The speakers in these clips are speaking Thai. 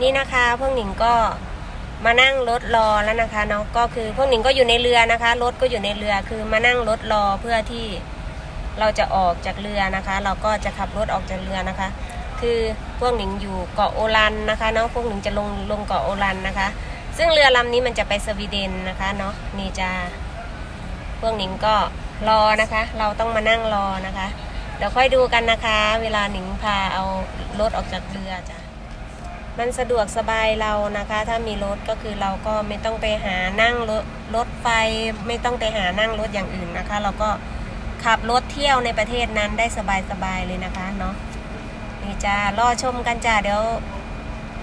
นี่นะคะพวกหนิงก็มานั่งรถรอแล้วนะคะเนาะก็คือพวกหนิงก็อยู่ในเรือนะคะรถก็อยู่ในเรือคือมานั่งรถรอเพื่อที่เราจะออกจากเรือนะคะ เราก็จะขับรถออกจากเรือนะคะ คือพวกหนิงอยู่เกาะโอรันนะคะเนาะพวกหนิงจะลงลงเกาะโอรันนะคะ ซึ่งเรือลำนี้มันจะไปสวีเดนนะคะเนาะนี่จะพวกหนิงก็รอนะคะ เราต้องมานั่งรอนะคะ เดี๋ยวค่อยดูกันนะคะ เวลาหนิงพาเอารถออกจากเรือจ้ะ มันสะดวกสบายเรานะคะ ถ้ามีรถก็คือเราก็ไม่ต้องไปหานั่งรถรถไฟไม่ต้องไปหานั่งรถอย่างอื่นนะคะ เราก็ขับรถเที่ยวในประเทศนั้นได้สบายๆเลยนะคะเนาะนี่จ้ารอชมกันจ้าเดี๋ยว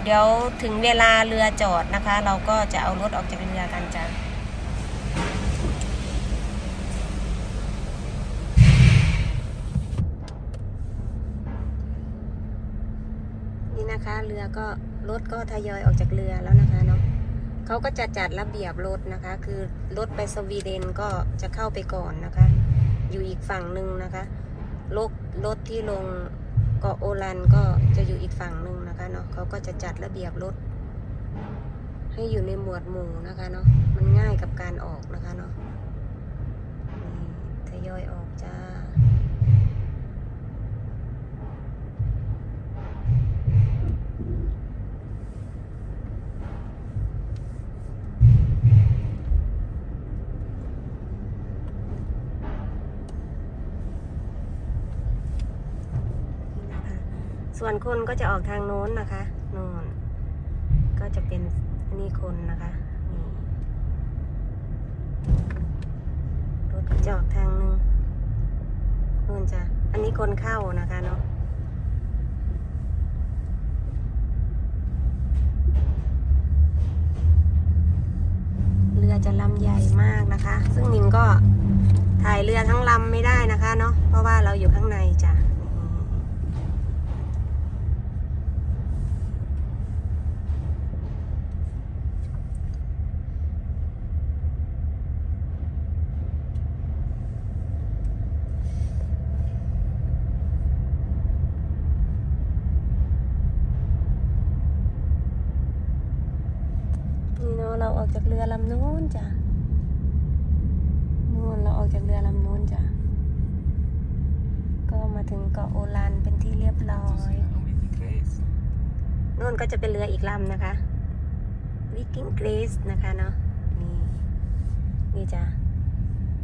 เดี๋ยวถึงเวลาเรือจอดนะคะ เราก็จะเอารถออกจากเรือกันจ้านี่นะคะ เรือก็รถก็ทยอยออกจากเรือแล้วนะคะเนาะเขาก็จะจัดระเบียบรถนะคะ คือรถไปสวีเดนก็จะเข้าไปก่อนนะคะ อยู่อีกฝั่งหนึ่งนะคะรถรถที่ลงเกาะโอรันก็จะอยู่อีกฝั่งหนึ่งนะคะเนาะเขาก็จะจัดระเบียบรถ ให้อยู่ในหมวดหมู่นะคะเนาะมันง่ายกับการออกนะคะเนาะทยอยออกจ้า นี่นะคะ ส่วนคนก็จะออกทางโน้นนะคะโน่นก็จะเป็นอันนี้คนนะคะนี่รถจะออกทางหนึงนู่นจ้ะอันนี้คนเข้านะคะเนาะเรือจะลำใหญ่มากนะคะ ซึ่งนิงก็ถ่ายเรือทั้งลำไม่ได้นะคะเนาะเพราะว่าเราอยู่ข้างในจ้ะนี่ นี่เนาะ เรือลำนู้นจ้ะนู่นเราออกจากเรือลำนู้นจ้ะ ก็มาถึงเกาะโอรันเป็นที่เรียบร้อยนู่นก็จะเป็นเรืออีกลำนะคะ Viking Grace นะคะเนาะนี่นี่จ้ะ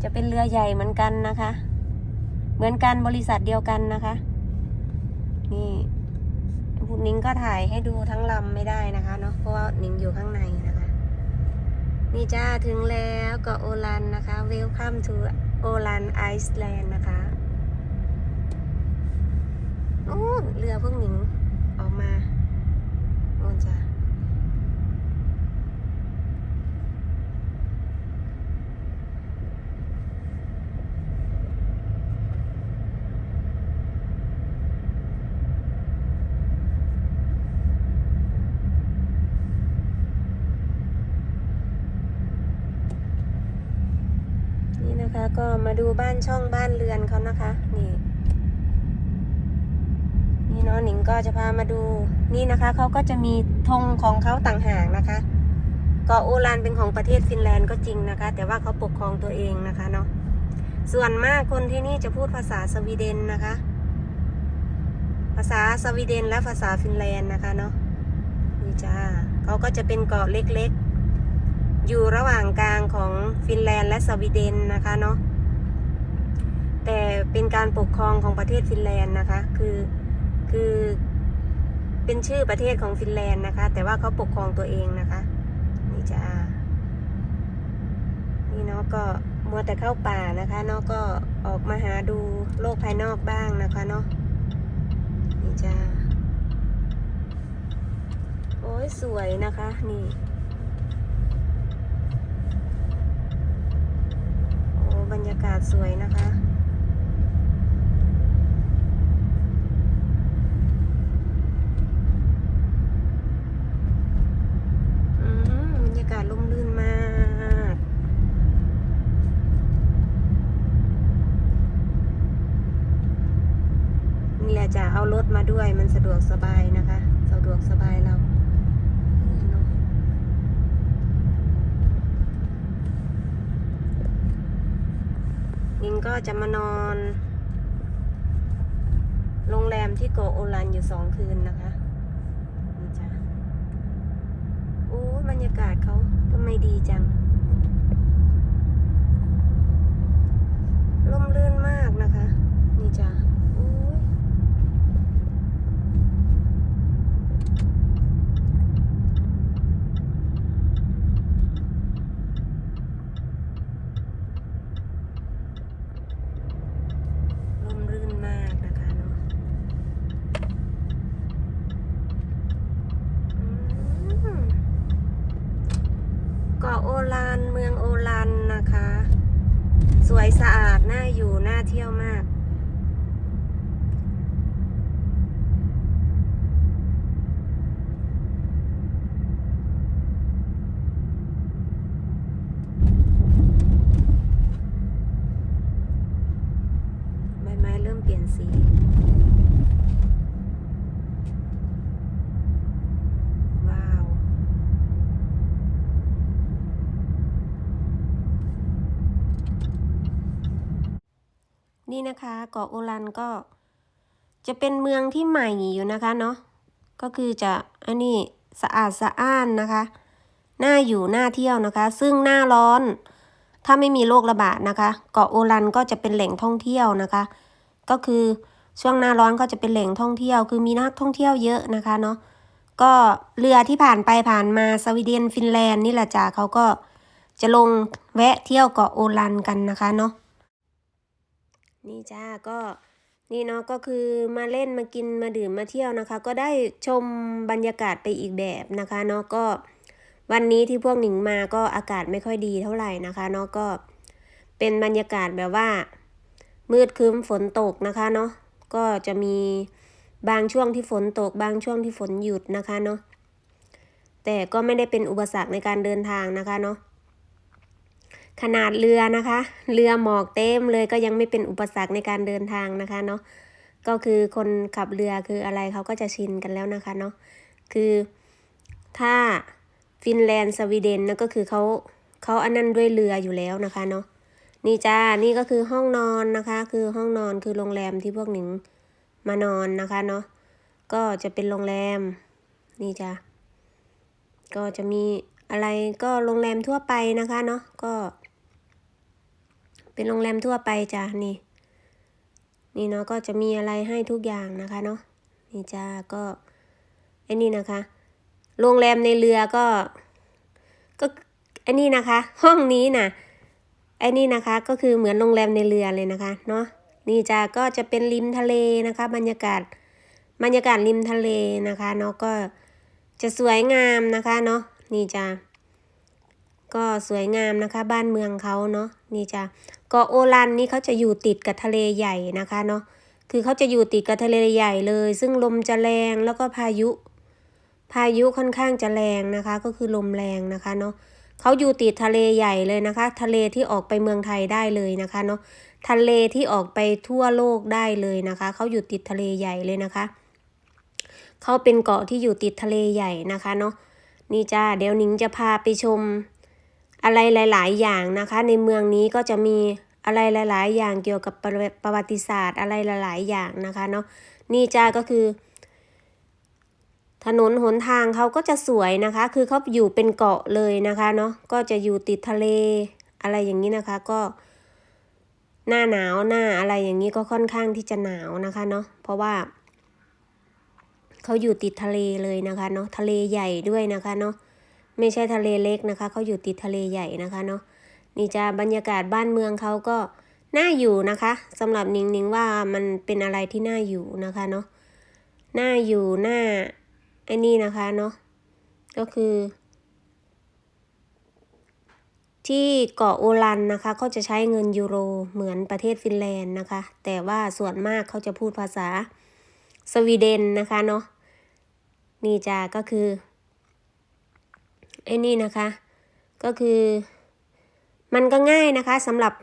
จะเป็นเรือใหญ่เหมือนกันนะคะ เหมือนกันบริษัทเดียวกันนะคะ นี่พูดนิ้งก็ถ่ายให้ดูทั้งลำไม่ได้นะคะเนาะเพราะว่านิ้งอยู่ข้างในนะ นี่จ้าถึงแล้วเกาะโอลันนะคะ Welcome to โอลันไอซ์แลนด์นะคะโอ้เรือพวกหนิงออกมาโน่นจ้า นี่นะคะ ก็มาดูบ้านช่องบ้านเรือนเขานะคะ นี่ นี่เนาะหนิงก็จะพามาดูนี่นะคะเขาก็จะมีธงของเขาต่างหากนะคะเกาะโอรันเป็นของประเทศฟินแลนด์ก็จริงนะคะ แต่ว่าเขาปกครองตัวเองนะคะเนาะส่วนมากคนที่นี่จะพูดภาษาสวีเดนนะคะ ภาษาสวีเดนและภาษาฟินแลนด์นะคะเนาะนี่จ้าเขาก็จะเป็นเกาะเล็กๆ อยู่ระหว่างกลางของฟินแลนด์และสวีเดนนะคะเนาะ แต่เป็นการปกครองของประเทศฟินแลนด์นะคะ คือคือเป็นชื่อประเทศของฟินแลนด์นะคะ แต่ว่าเขาปกครองตัวเองนะคะ นี่จ้านี่เนาะก็มัวแต่เข้าป่านะคะเนาะก็ออกมาหาดูโลกภายนอกบ้างนะคะเนาะนี่จ้าโอ้ยสวยนะคะนี่โอ้บรรยากาศสวยนะคะ ด้วยมันสะดวกสบายนะคะ สะดวกสบายเรายิงก็จะมานอน โรงแรมที่โกโอลันอยู่สองคืนนะคะนี่จ้ะโอ้บรรยากาศเขาทำไมดีจังล่มลื่นมากนะคะ นี่จ้ะ นะคะ สวยสะอาด น่าอยู่ น่าเที่ยวมากใบไม้เริ่มเปลี่ยนสี ว้าว นี่นะคะ เกาะโอลันก็ จะเป็นเมืองที่ใหม่อยู่นะคะเนาะก็คือจะอันนี้สะอาดสะอ้านนะคะน่าอยู่น่าเที่ยวนะคะ ซึ่งหน้าร้อน ถ้าไม่มีโรคระบาดนะคะ เกาะโอลันก็จะเป็นแหล่งท่องเที่ยวนะคะ ก็คือช่วงหน้าร้อนก็จะเป็นแหล่งท่องเที่ยว คือมีนักท่องเที่ยวเยอะนะคะเนาะก็เรือที่ผ่านไปผ่านมาสวีเดนฟินแลนด์นี่แหละจ้ะเขาก็จะลงแวะเที่ยวเกาะโอลันกันนะคะเนาะ นี่จ้าก็นี่เนาะก็คือมาเล่นมากินมาดื่มมาเที่ยวนะคะ ก็ได้ชมบรรยากาศไปอีกแบบนะคะเนาะก็วันนี้ที่พวกหนิงมาก็อากาศไม่ค่อยดีเท่าไหร่นะคะเนาะก็เป็นบรรยากาศแบบว่า มืดครึ้มฝนตกนะคะเนาะก็จะมีบางช่วงที่ฝนตก บางช่วงที่ฝนหยุดนะคะเนาะแต่ก็ไม่ได้เป็นอุปสรรคในการเดินทางนะคะเนาะ ขนาดเรือนะคะ เรือหมอกเต็มเลยก็ยังไม่เป็นอุปสรรคในการเดินทางนะคะเนาะก็คือคนขับเรือคืออะไรเขาก็จะชินกันแล้วนะคะเนาะคือถ้าฟินแลนด์สวีเดนนะก็คือเขาเขาอันนั้นด้วยเรืออยู่แล้วนะคะเนาะนี่จ้านี่ก็คือห้องนอนนะคะ คือห้องนอนคือโรงแรมที่พวกหนิงมานอนนะคะเนาะก็จะเป็นโรงแรมนี่จ้าก็จะมีอะไรก็โรงแรมทั่วไปนะคะเนาะก็ เป็นโรงแรมทั่วไปจ้ะนี่ นี่เนาะก็จะมีอะไรให้ทุกอย่างนะคะเนาะนี่จ้าก็ไอ้นี่นะคะ โรงแรมในเรือก็ ก็ไอ้นี่นะคะ ห้องนี้นะไอ้นี่นะคะก็คือเหมือนโรงแรมในเรือเลยนะคะเนาะนี่จ้าก็จะเป็นริมทะเลนะคะ บรรยากาศบรรยากาศริมทะเลนะคะเนาะก็จะสวยงามนะคะเนาะนี่จ้า ก็สวยงามนะคะบ้านเมืองเขาเนาะนี่จ้ะเกาะโอลันนี่เขาจะอยู่ติดกับทะเลใหญ่นะคะเนาะคือเขาจะอยู่ติดกับทะเลใหญ่เลย ซึ่งลมจะแรงแล้วก็พายุ พายุค่อนข้างจะแรงนะคะ ก็คือลมแรงนะคะเนาะเขาอยู่ติดทะเลใหญ่เลยนะคะ ทะเลที่ออกไปเมืองไทยได้เลยนะคะเนาะทะเลที่ออกไปทั่วโลกได้เลยนะคะเขาอยู่ติดทะเลใหญ่เลยนะคะเขาเป็นเกาะที่อยู่ติดทะเลใหญ่นะคะเนาะนี่จ้าเดี๋ยวนิ้งจะพาไปชม อะไรหลาย ๆ อย่างนะคะ ในเมืองนี้ก็จะมีอะไรหลาย ๆ อย่างเกี่ยวกับประวัติศาสตร์อะไรหลาย ๆ อย่างนะคะเนาะนี่จ้าก็คือ ถนนหนทางเขาก็จะสวยนะคะ คือเขาอยู่เป็นเกาะเลยนะคะเนาะก็จะอยู่ติดทะเลอะไรอย่างนี้นะคะก็ หน้าหนาวหน้าอะไรอย่างนี้ก็ค่อนข้างที่จะหนาวนะคะเนาะเพราะว่าเขาอยู่ติดทะเลเลยนะคะเนาะทะเลใหญ่ด้วยนะคะเนาะ ไม่ใช่ทะเลเล็กนะคะเขาอยู่ติดทะเลใหญ่นะคะเนาะนี่จะบรรยากาศบ้านเมืองเขาก็น่าอยู่นะคะสำหรับนิงนิงว่ามันเป็นอะไรที่น่าอยู่นะคะเนาะน่าอยู่น่าไอ้นี่นะคะเนาะก็คือ ที่เกาะโอลันนะคะเขาจะใช้เงินยูโรเหมือนประเทศฟินแลนด์นะคะ แต่ว่าส่วนมากเขาจะพูดภาษาสวีเดนนะคะเนาะนี่จ้าก็คือ ไอ้นี่นะคะ ก็คือมันก็ง่ายนะคะสำหรับ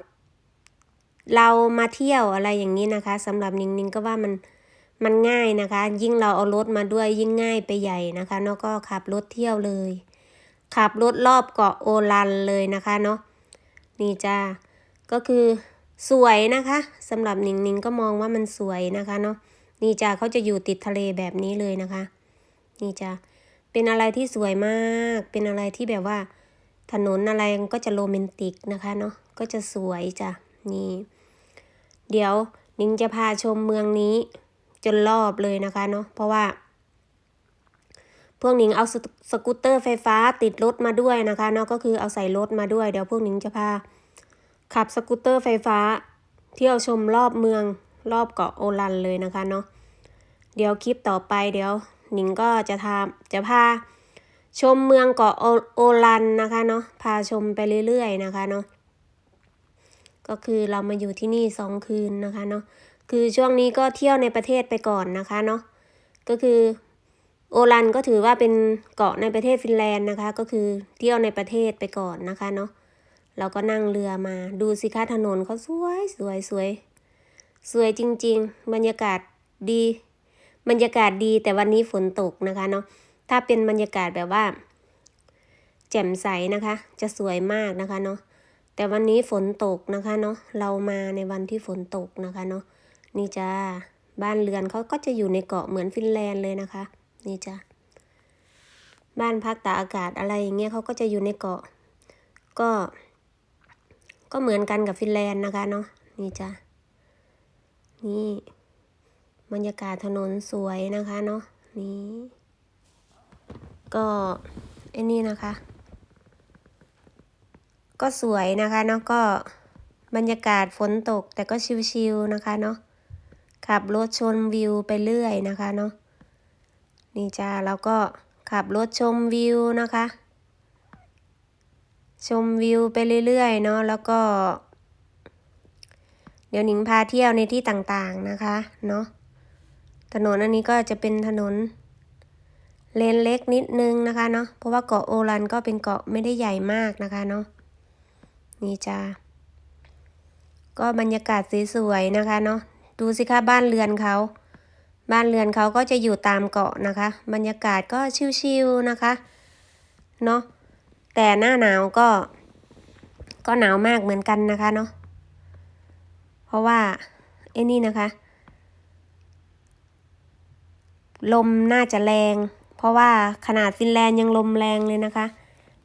เรามาเที่ยวอะไรอย่างนี้นะคะสำหรับนิงนิงก็ว่ามันมันง่ายนะคะ ยิ่งเราเอารถมาด้วยยิ่งง่ายไปใหญ่นะคะเนาะก็ขับรถเที่ยวเลย ขับรถรอบเกาะโอลันเลยนะคะเนาะนี่จ้าก็คือสวยนะคะสำหรับหนิงหนิงก็มองว่ามันสวยนะคะเนาะนี่จ้าเขาจะอยู่ติดทะเลแบบนี้เลยนะคะ นี่จ้า เป็นอะไรที่สวยมาก เป็นอะไรที่แบบว่า ถนนอะไรก็จะโรแมนติกนะคะเนาะ ก็จะสวยจ้ะ นี่ เดี๋ยวนิงจะพาชมเมืองนี้จนรอบเลยนะคะเนาะ เพราะว่า พวกนิงเอาสกสกูตเตอร์ไฟฟ้าติดรถมาด้วยนะคะเนาะ ก็คือเอาใส่รถมาด้วย เดี๋ยวพวกนิงจะพาขับสกูตเตอร์ไฟฟ้า เที่ยวชมรอบเมืองรอบเกาะโอลันเลยนะคะเนาะ เดี๋ยวคลิปต่อไปเดี๋ยว หนิงก็จะทำจะพาชมเมืองเกาะโอโอลันนะคะเนาะพาชมไปเรื่อยๆนะคะเนาะก็คือเรามาอยู่ที่นี่สองคืนนะคะเนาะคือช่วงนี้ก็เที่ยวในประเทศไปก่อนนะคะเนาะก็คือโอลันก็ถือว่าเป็นเกาะในประเทศฟินแลนด์นะคะ ก็คือเที่ยวในประเทศไปก่อนนะคะเนาะเราก็นั่งเรือมาดูสิคะถนนเขาสวยสวยสวย สวยจริง ๆ บรรยากาศดี บรรยากาศดีแต่วันนี้ฝนตกนะคะเนาะถ้าเป็นบรรยากาศแบบว่า แจ่มใสนะคะ จะสวยมากนะคะเนาะแต่วันนี้ฝนตกนะคะเนาะเรามาในวันที่ฝนตกนะคะเนาะนี่จ้าบ้านเรือนเขาก็จะอยู่ในเกาะเหมือนฟินแลนด์เลยนะคะ นี่จ้าบ้านพักตากอากาศอะไรอย่างเงี้ยเขาก็จะอยู่ในเกาะ ก็ ก็เหมือนกันกับฟินแลนด์นะคะเนาะนี่จ้ะนี่ บรรยากาศถนนสวยนะคะเนาะนี่ก็ไอ้นี่นะคะ ก็สวยนะคะเนาะก็บรรยากาศฝนตกแต่ก็ชิวๆนะคะเนาะขับรถชมวิวไปเรื่อยนะคะเนาะนี่จ้าเราก็ขับรถชมวิวนะคะ ชมวิวไปเรื่อยๆเนาะแล้วก็ เดี๋ยวหนิงพาเที่ยวในที่ต่างๆนะคะ เนาะ ถนนอันนี้ก็จะเป็นถนน เลนเล็กนิดนึงนะคะเนาะเพราะว่าเกาะโอรันก็เป็นเกาะไม่ได้ใหญ่มากนะคะเนาะนี่จ้าก็บรรยากาศสวยๆนะคะเนาะดูสิคะบ้านเรือนเขาบ้านเรือนเขาก็จะอยู่ตามเกาะนะคะ บรรยากาศก็ชิวๆนะคะเนาะแต่หน้าหนาวก็ ก็หนาวมากเหมือนกันนะคะเนาะเพราะว่าไอ้นี่นะคะ ลมน่าจะแรง เพราะว่าขนาดฟินแลนด์ยังลมแรงเลยนะคะ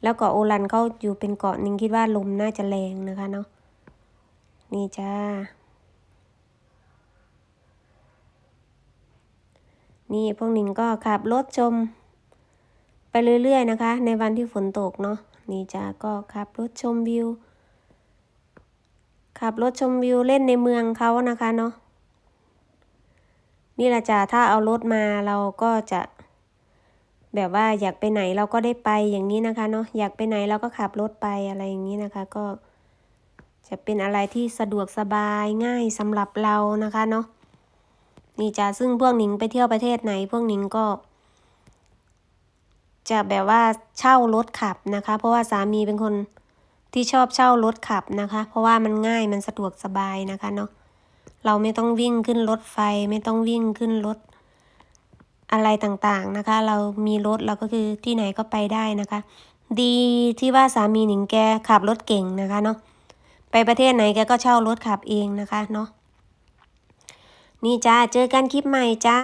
แล้วเกาะโอรันเขาอยู่เป็นเกาะหนึ่งคิดว่าลมน่าจะแรงนะคะเนาะนี่จ้า นี่พวกหนิงก็ขับรถชม ไปเรื่อยๆนะคะ ในวันที่ฝนตกเนาะนี่จ้าก็ขับรถชมวิวขับรถชมวิวเล่นในเมืองเขานะคะเนาะ นี่แหละจ้าถ้าเอารถมาเราก็จะแบบว่าอยากไปไหนเราก็ได้ไปอย่างนี้นะคะเนาะอยากไปไหนเราก็ขับรถไปอะไรอย่างนี้นะคะ ก็จะเป็นอะไรที่สะดวกสบายง่ายสำหรับเรานะคะเนาะนี่จ้าซึ่งพวกหนิงไปเที่ยวประเทศไหน พวกหนิงก็ จะแบบว่าเช่ารถขับนะคะ เพราะว่าสามีเป็นคนที่ชอบเช่ารถขับนะคะ เพราะว่ามันง่ายมันสะดวกสบายนะคะเนาะ เราไม่ต้องวิ่งขึ้นรถไฟ ไม่ต้องวิ่งขึ้นรถอะไรต่างๆนะคะ เรามีรถเราก็คือที่ไหนก็ไปได้นะคะ ดีที่ว่าสามีหนิงแกขับรถเก่งนะคะเนาะไปประเทศไหนแกก็เช่ารถขับเองนะคะเนาะนี่จ้าเจอกันคลิปใหม่จ้า